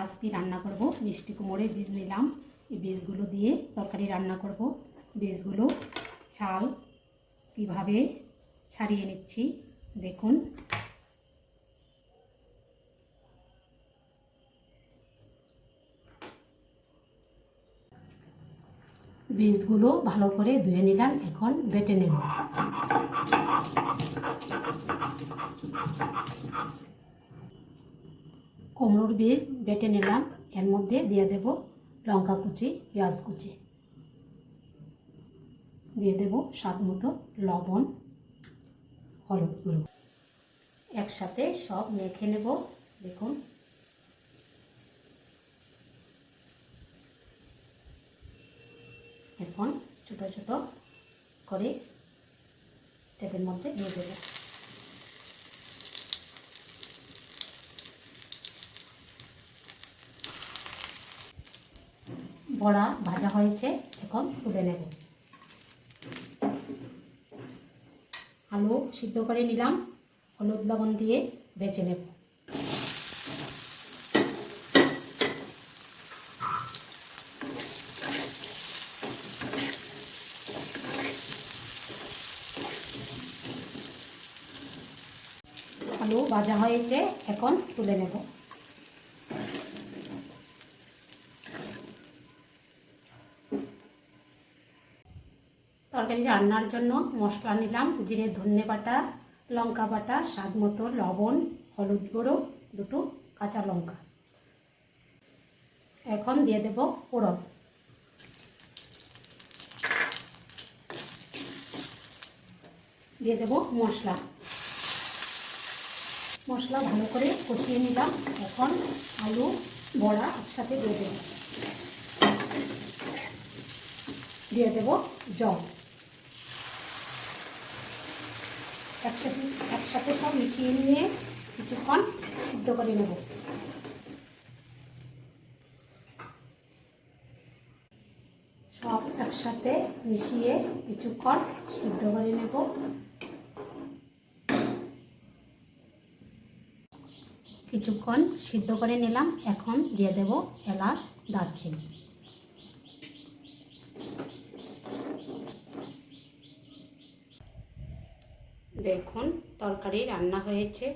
আজ কি রান্না করব মিষ্টি কুমড়োর বীজ নিলাম। এই বীজগুলো দিয়ে তরকারি রান্না করব। বীজগুলো ছাল কীভাবে ছাড়িয়ে নিচ্ছি দেখুন। বীজগুলো ভালো করে ধুয়ে নিলাম, এখন বেটে নেব। কুমড়োর বীজ বেটে নিলাম। এর মধ্যে দিয়ে দেব লঙ্কা কুচি, পেঁয়াজ কুচি। দিয়ে দেব স্বাদ মতো লবণ, হলুদ গুঁড়ো। একসাথে সব মেখে নেব, দেখুন। এখন ছোট ছোট করে তেলের মধ্যে দিয়ে দেবো। বড়া ভাজা হয়েছে, এখন তুলে নেব। আলু সিদ্ধ করে নিলাম, হলুদ লবণ দিয়ে বেছে নেব। আলু ভাজা হয়েছে, এখন তুলে নেব। তরকারি রান্নার জন্য মশলা নিলাম। জিরে ধনে বাটা, লঙ্কা বাটা, স্বাদ মতো লবণ, হলুদ গুঁড়ো, দুটো কাঁচা লঙ্কা। এখন দিয়ে দেব ফোড়ন দিয়ে দেব মশলা। মশলা ভালো করে কষিয়ে নিলাম। এখন আলু, বড়া একসাথে দিয়ে দেব। দিয়ে দেব জল। একসাথে একসাথে সব মিশিয়ে নিয়ে কিছুক্ষণ সিদ্ধ করে নেব। সব একসাথে মিশিয়ে কিছুক্ষণ সিদ্ধ করে নেব। কিছুক্ষণ সিদ্ধ করে নিলাম। এখন দিয়ে দেব এলাচ, দারচিনি। দেখুন তরকারি রান্না হয়েছে।